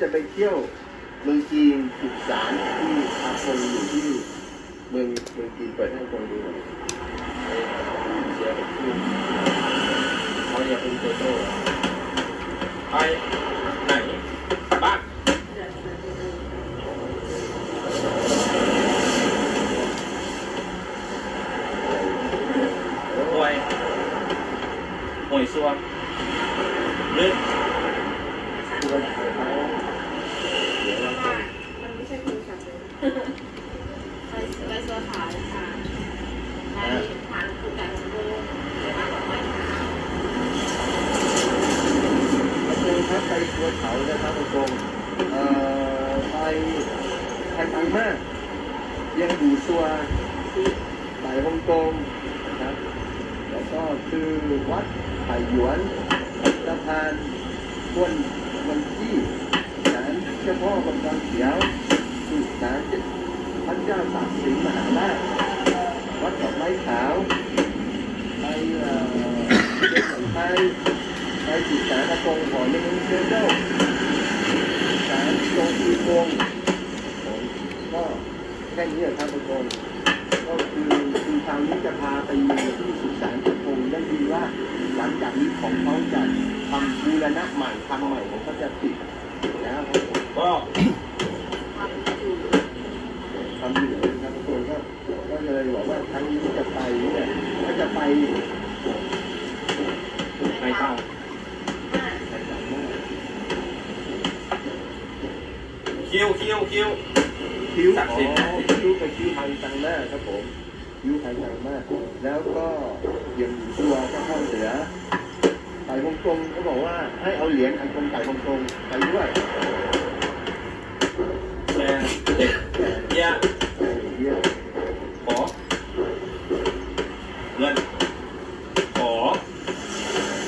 จะไปเที่ยวเมืองจีนสุสารที่อาคงอยู่ที่เมืองเมืองจีนเปิดให้คนดูหน่อยเสียไปที่เขาอยากเป็นโตโต้ไปไหนบ้านหวยหวยซัวหรือ ตัวเขาเดี๋ยวเราไป มันไม่ใช่คุณค่ะไปไปเสื้อขาวค่ะไปทางคุณแต่งโมไปทางดอกไม้ขาว อากงครับไปตัวเขานะครับอากงเอ่อไปไทยตังมากยังอยู่ซัวไปฮ่องกงนะครับ แล้วก็คือวัดไผ่หยวนสะพานควนวันที่ศาลเจ้าพ่อกำลังเขียวสุสานพระเจ้าตากสินมหาราชวัดดอกไม้ขาวไปเอ่อเชียงไปไปสุสานอากงหอในเมืองเซโดศาลโลกีวงผมก็แค่นี้ครับอากงก็คือคือทางนี้จะพาไปเมืองที่สุสานพระพงศ์ได้ดีว่าหลังจากนี้ของเขาจะทำบูรณะใหม่ทำใหม่ของเขาจะปิด ก็ทำอยู่นะครับทุกคนก็ก็เลยบอกว่าครั้งนี้จะไปเนี่ยก็จะไปในเตาไปต่างคิวคิวคิวคิ้วศัดสิทธิ์อ๋อคิ้วไปคิ้วไทยตังหน้าครับผมคิ้วไทยตังหน้าแล้วก็ยังตัวก็เข้าเหนือไต่ฮงกงก็บอกว่าให้เอาเหรียญอันกงไต่ฮงกงไปด้วย ยี่ยขอเงินขอ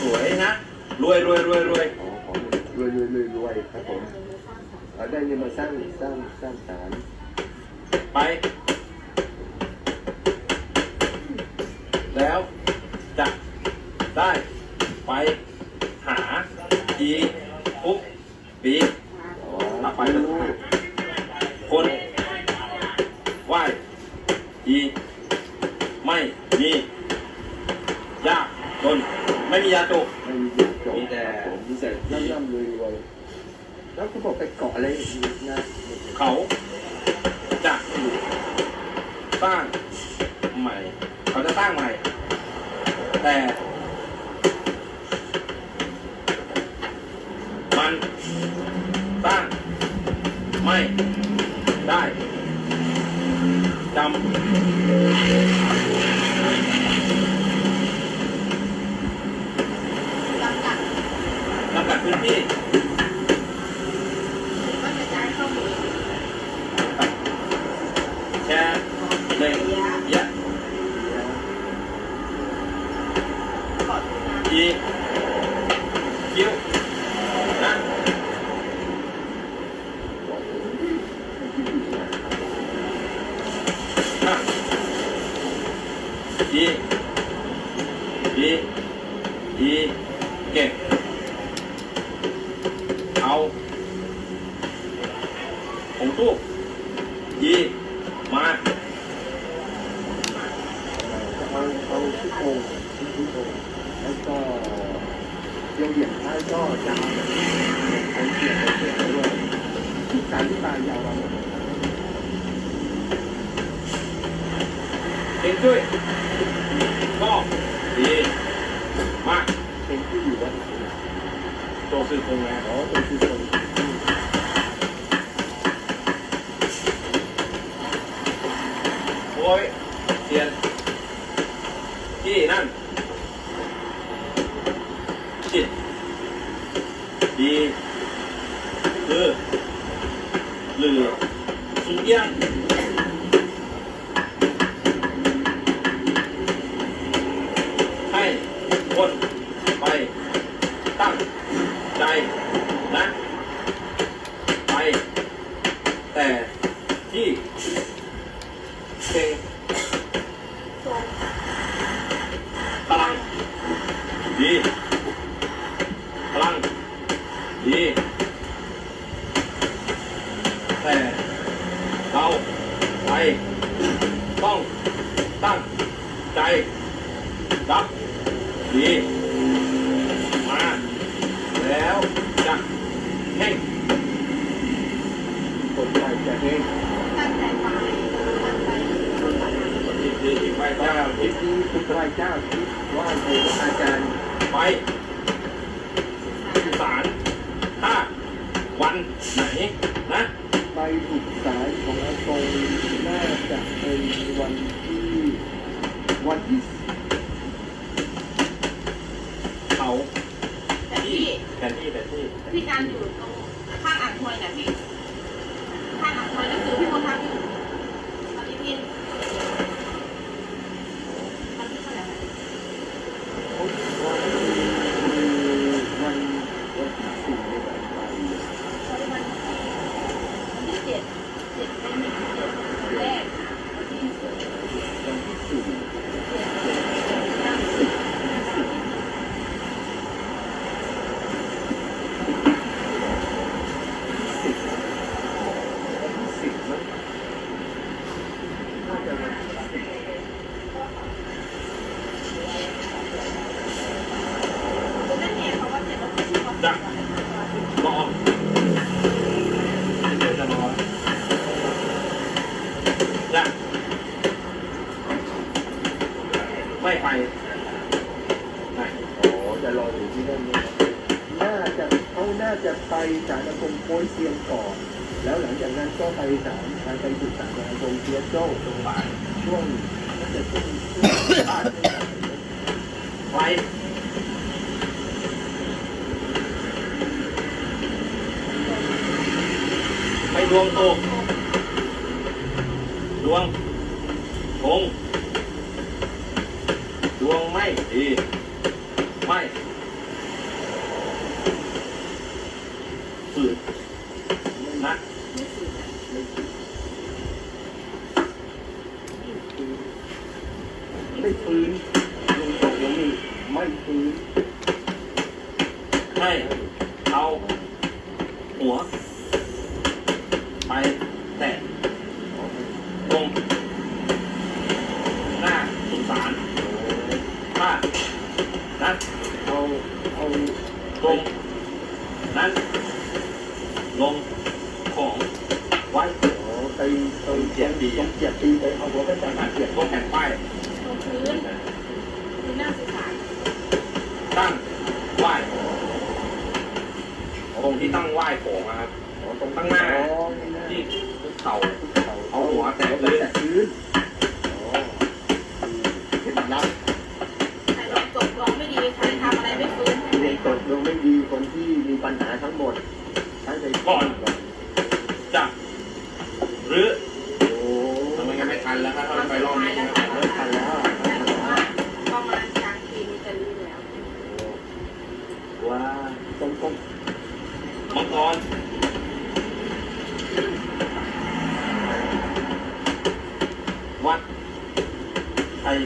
สวยนะ รวยรวยรวยรวยขอขอรวยรวยรวยรวยครับผมเราได้เงินมาสร้างสร้างสร้างศาล ม่มียากจนไม่มียาจกไม่มีเงินจบมีแต่ครับผมมีแต่ร่ำร่ำรวยรวยแล้วก็บอกไปเกาะอะไรอีกนะเขาจะสร้างใหม่ เขาจะสร้างใหม่ แต่ มันสร้างไม่ได้จำ จำกัด จำกัดพื้นที่ ก็จะย้ายเข้าหมู่ แชร์หนึ่งยะ เกาะทุ่งนา อีคิวนะห้าอีอีอี เก่งเอาของตู้อีมา เอาเอาชุดโงชุดชุดโงแล้วก็เยี่ยวเหยียบท้ายก็ยาวแบบเอาเสียบเอาเสียบด้วยสารที่ตายยาวมาหมด เก่งช่วยก็ดีมาก เป็นที่อยู่วัดไหนนะ โจซื้อคงแล้ว อ๋อ เป็นคือคนโอ้ยเทียนที่นั่นจิตดีคือหรือสุดยังให้คนไปตั้งใจนะ ไป แต่ที่เก่งทรงพลังดีพลังดี ว่าพิธีไหว้เจ้าไหว้ครูอาจารย์ไปสารถ้าวันไหนนะไปสุดสายของอาตงน่าจะเป็นวันที่วันที่เขาแต่ที่แต่ที่แต่ที่พี่การอยู่ตรงข้างอ่างห้วเนะพี่ วงโตดวงคงดวงไม่ดีไม่ฝืนนะไม่สื่อนไม่ฟื้นลงตกลงนี่ไม่ฟื้นให้เอาหัว ไปแตะตรงหน้าสุสานถ้านั้นเอาเอาตรงนั้นลงของไว้อ๋อไปตรงเจียดีตรงเจียดีไปเอาหัวไปใส่ตรงเจียแผ่นป้าย ตรงพื้นพื้นหน้าสื่อสาร ตั้งไหว้ ตรงที่ตั้งไหว้ของนะครับอ๋อตรงข้างหน้าอ๋อที่เข่าเขาเอาหัวแตะเอาพื้นแตะพื้นอ๋อเห็นรับใครลองตกลองไม่ดีใครทำอะไรไม่ฟื้นเรียนตกลงไม่ดีคนที่มีปัญหาทั้งหมดตั้งใจก่อนจะหรือโอ้ทำไมงั้นไม่ทันแล้วครับถ้าเราไปรอบนี้นะเลิกทันแล้วแต่บอกว่าประมาณกลางปีนี้จะรู้แล้วว่าตรงตรง มังกรวัดไทย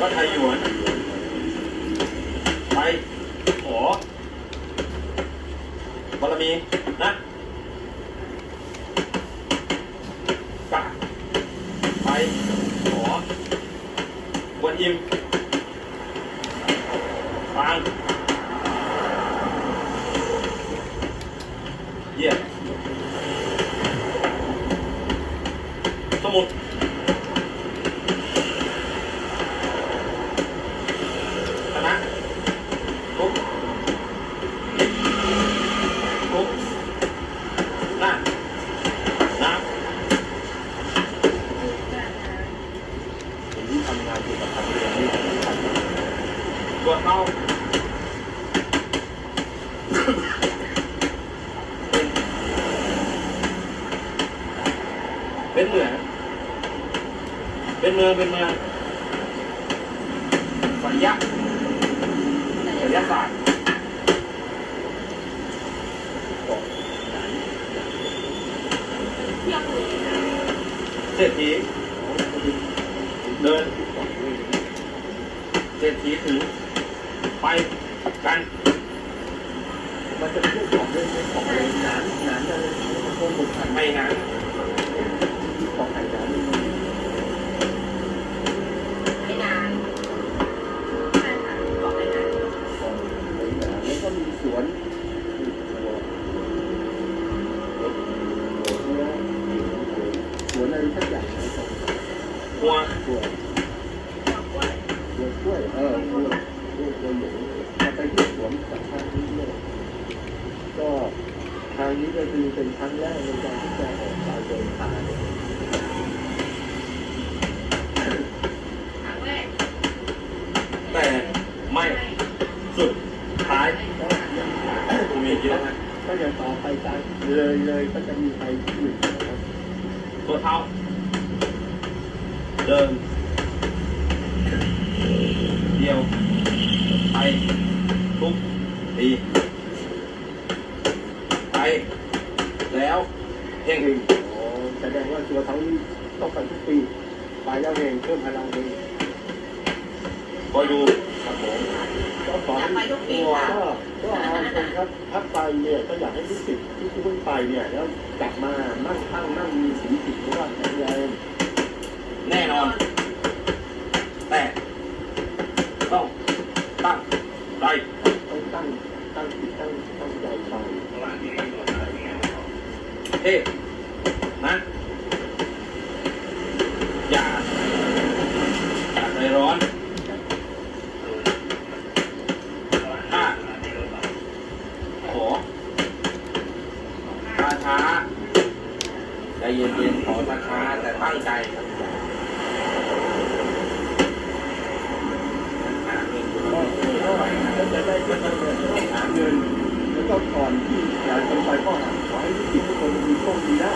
วัดไทยหยวนไปขอบารมีนะกะไปขอกวนอิมฟางเยี่ยมสมุดคณะทุก ทุกหน้าน้ ผมที่ทำงานเกี่ยวกับทางเรือนี่สำคัญำตัวจเต้าเป็นเหมืองเป็นเมืองเป็นเมือง สายยะสายยะศาสตร์เศรษฐีเดินเศรษฐีถือไปกัน มันจะพูดของเรื่องของอะไรหนานหนานอะไรโคงบุกไม่นานของไหน สุดท้ายกูมีกี่แล้วนะก็ยังต่อไปจากเลยเลยก็จะมีไปที่อื่นนะครับตัวเท้าเดินเดียวไปทุกทีไปแล้วเพ่งเองอ๋อแสดงว่าตัวเขานี่ต้องไปทุกปีไปแล้วเองเพิ่มพลังเองคอยดูครับผม ก็ขออยากไปทุกปีตัวค่ะก็ก็เอาคนครับถ้าไปเนี่ยก็อยากให้ลูกศิษย์ที่เพิ่งไปเนี่ยแล้วกลับมามั่งคั่งมั่งมีสีสิทธิ์เพราะว่าแข็งแรงแน่นอน แต่ต้องตั้งใจต้องตั้งตั้งจิตตั้งตั้งใจไปเทพนะ อย่าอย่าใจร้อน ถ้าขอช้าช้าๆ ใจเย็นๆขอช้าช้าๆแต่ตั้งใจหาเงินก็ก็ก็จะได้ก็จะได้หาเงินแล้วก็ก่อนที่จะจะไปก็ขอให้ลูกศิษย์ทุกคนมีโชคมีได้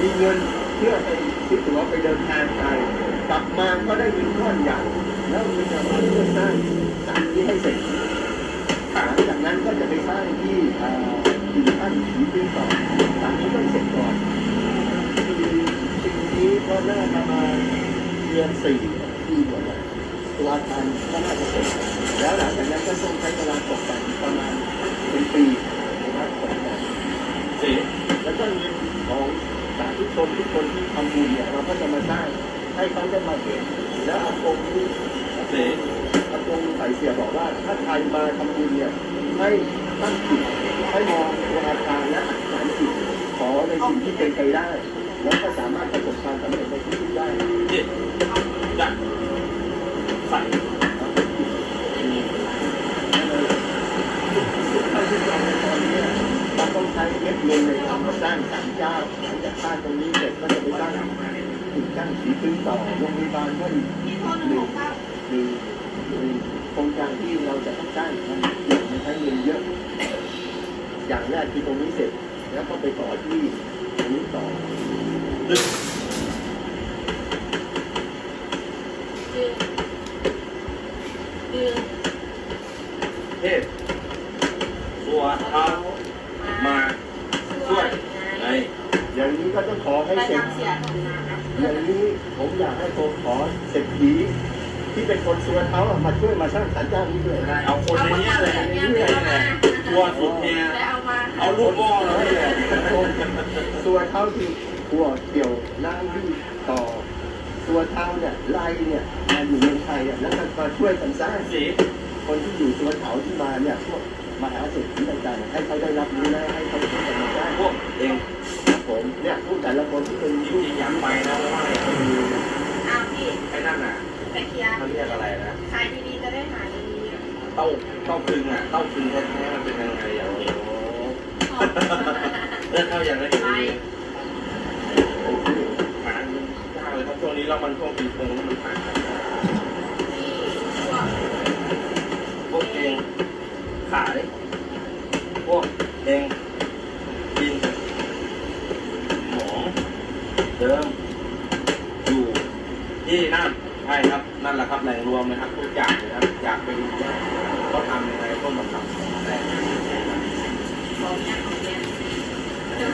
มีเงินเพื่อไปคิดถึงว่าไปเดินทางไกลกลับมาก็ได้เงินก้อนใหญ่แล้วเงินจะมาเพื่อสร้างสานที่ให้เสร็จหลังจากนั้นก็จะไปสร้างที่อ่อดินท่านผีพื้นต่อหลังนี้ต้องเสร็จก่อน ก็น่าประมาณเดือนสี่ปีกว่าตุลาคมก็น่าจะเสร็จแล้วหลังจากนั้นก็ต้องใช้เวลาตกแต่งประมาณเป็นปีนะครับตกแต่งสิแล้วก็เงินของสาธุชนทุกคนที่ทำบุญเนี่ยเราก็จะมาสร้างให้เขาได้มาเห็นแล้วอากงที่สิอากงใส่เสียบอกว่า ถ้าใครมาทำบุญเนี่ยให้ตั้งจิตให้มองดวงอาคารและอธิษฐานจิตขอในสิ่งที่เป็นไปได้ แล้วก็สามารถประสบความสำเร็จในที่นี้ได้จิตจะใส่เราต้องใช้เม็ดเงินในการสร้างศาลเจ้าหลังจากสร้างตรงนี้เสร็จก็จะไปสร้างตึกตั้งสีพื้นต่อโรงพยาบาลก็อีก ที่โทษหนึ่งหกเก้า หนึ่งหนึ่งโครงการที่เราจะต้องสร้างมันเยอะมันใช้เงินเยอะ อย่างแรกคือตรงนี้เสร็จ แล้วก็ไปต่อที่ตรงนี้ต่อ ดึง ดึง เทพตัวเท้ามาช่วยในอย่างนี้ก็ต้องขอให้เสร็จองน้ำนะอย่างนี้ผมอยากให้ผมขอเศรษฐีที่เป็นคนสัวเท้าอะมาช่วยมาสร้างศาลเจ้านี้ด้วยเอาคนในเนี้ยแหละนี่แหละตัวสุดเนี่ยเอาลูกหม้อเลยแหละสัวเท้าที่หัวเกี่ยวน้ำที่ต่อสัวเท้าเนี่ยไล่เนี่ย ไทยเนี่ยแล้วก็มาช่วยกันสร้างสิคนที่อยู่สัวเท้าที่มาเนี่ยพวกมหาเศรษฐีต่างๆให้เขาได้รับรู้และให้เขาช่วยกันมาได้พวกเองครับผมเนี่ยผู้แต่ละคนที่เป็นจผู้ริงๆอยากไปนะเพราะว่าอ้าวพี่ไอ้นั่นน่ะไปเคลียร์เขาเรียกอะไรนะขายดีๆจะได้หายดีเต้าเต้าคึงอะเต้าคึงแท้ๆมันเป็นยังไงอะโอ้โหๆเลือกเข้าอย่างไรไปหาเงินยากเลยครับช่วงนี้แล้วมันช่วงปีโป่งแล้วมันหากัน ขาย พวกเองกินของเดิม อยู่ที่นั่นใช่ครับ นั่นแหละครับแหล่งรวมนะครับทุกอย่างเลยครับอยากไปดูว่าเขาทำยังไงต้นตำรับแต่ของเนี้ยของเนี้ย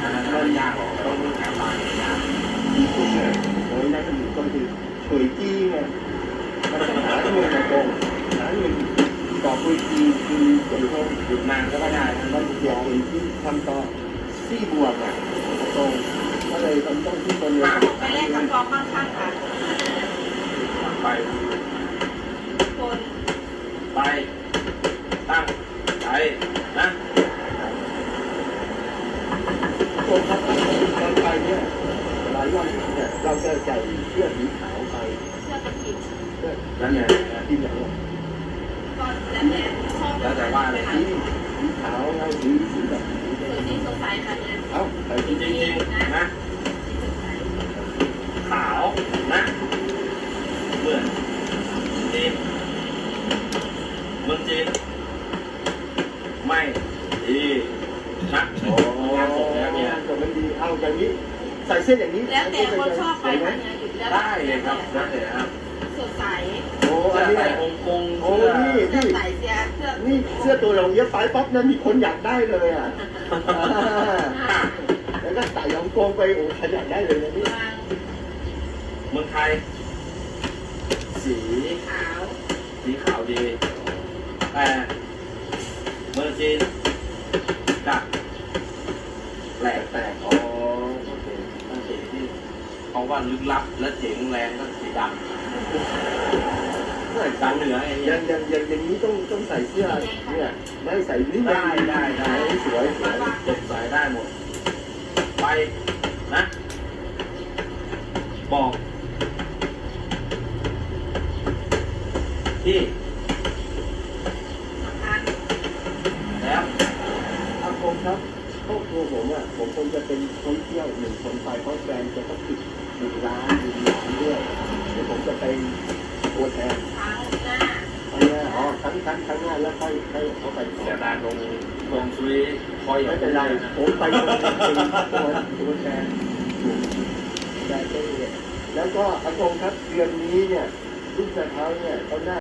อันนั้นก็ยากหรอกต้องรู้แถวบ้านยากโอ้ยนั่นก็อยู่ก็คือฉวยจี้ไงมันต้องหาเงินมาโกงหาเงิน ต่อคุยจีคือเดี๋ยวเขาหยุดนานก็ไม่ได้นะมันเกี่ยวกับที่ทำต่อซี่บวกอะตรงก็เลยต้องต้องที่ตัวเนี้ยไปแลกกับฟองข้างๆค่ะไปคนไปตั้งใจนะคนครับตอนไปเนี่ยหลายวันเนี่ยเราจะใส่เสื้อสีขาวไปเสื้อเป็นกินนั่นไงทีมอย่างเงี้ แล้วแต่ว่าสีขาวแล้วสีแบบสีใสค่เอ้นะ ขาวนะเมืองจีมืองจีไม่ดีนะโอ้โหแล้วเนย่ดีเอาอย่างนี้ใส่เส้ออย่างนี้แล้วแต่คนชอบไปไหมได้เลยครับได้เลยครับสดใส อันนี้ใส่องคงโอ้เสื้อนี่ใสเสื้อเสื้อนี่เสื้อตัวเราเย็บไปป๊อปนะมีคนอยากได้เลยอะแล้วก็ใส่ยองโกงไปโอ้ใครอยากได้เลยนะนี่เมืองไทย สีขาว สีขาวดีแต่เมืองจีนจะแปลกแปลกอ๋อโอเคเป็นสีที่เขาว่าลึกลับและเจ๋งแรงก็สีดำ ดำเหนือไอ้เนี่ย่ายงอย่างอย่างอย่างนี้ต้องต้องใส่เสื้อเนี่ยไม่ใส่นี่ได้ได้ได้ สวยสวยเจ็บสายได้หมด ไปนะ บอก ที่แล้วอาคมครับครอบครัวผมอะผมคงจะเป็นคนเที่ยวหนึ่งคนไปเพราะแฟนจะต้องปิดดูร้านดูร้านด้วยเดี๋ยวผมจะเป็นตัวแทนา ครั้งหน้าอ๋อ ครั้งครั้งครั้งหน้าแล้วค่อยค่อยเขาไปต่อเสียดายตรงลงซุยคอยอย่าไม่งเป็นไรผมไปคนเดียวเป็นตัวตัวแทนได้ได้เลยแล้วก็อากงครับเดือนนี้เนี่ยลูกชายเขาเนี่ยเขาหน้า